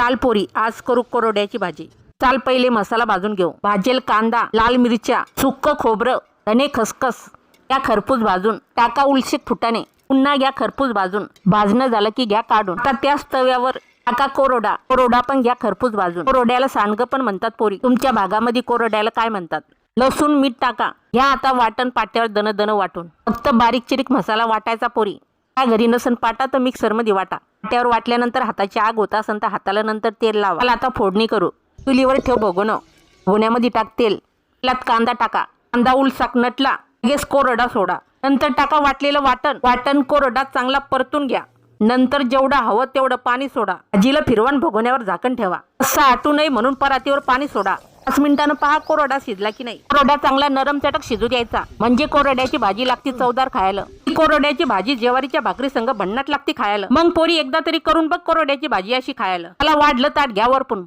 चाल पोरी आज करू कोरड्याची भाजी. चाल पहिले मसाला भाजून घेऊ. भाजेल कांदा लाल मिरच्या सुक्क खोबरं धने खसखस या खरपूस भाजून टाका उलशिक फुटाने पुन्हा घ्या खरपूस भाजून. भाजणं झालं की घ्या काढून. आता त्याच तव्यावर टाका कोरोडा. कोरोडा पण घ्या खरपूस भाजून. कोरोड्याला सांडगं पण म्हणतात पोरी. तुमच्या भागामध्ये कोरोड्याला काय म्हणतात? लसूण मीठ टाका. घ्या आता वाटण पाट्यावर दन दन वाटून. फक्त बारीक चिरीक मसाला वाटायचा पोरी. घरी नसन पाटा तर मिक्सरमध्ये वाटा. त्यावर वाटल्यानंतर हाताची आग होत असन तर हाताला नंतर तेल लावा. आता फोडणी करू. चुलीवर ठेव भगोनं भोण्यामध्ये टाक तेल. त्यात कांदा टाका. कांदा उलसाक नटला लगेच कोरडा सोडा. नंतर टाका वाटलेलं वाटण. वाटण कोरडा चांगला परतून घ्या. नंतर जेवढं हवं तेवढं पाणी सोडा. भाजीला फिरवण भगोण्यावर झाकण ठेवा. असं आटू नये म्हणून परातीवर पाणी सोडा. पाच मिनिटानं पहा कोरडा शिजला की नाही. कोरडा चांगला नरम चटक शिजू द्यायचा. म्हणजे कोरड्याची भाजी लागती चवदार खायला. कोरड्याची भाजी जेवारीच्या भाकरी संग भन्नाट लागते खायला. मग पोरी एकदा तरी करून बघ कोरड्याची भाजी अशी खायला. मला वाढलं ताट घ्या वरपून.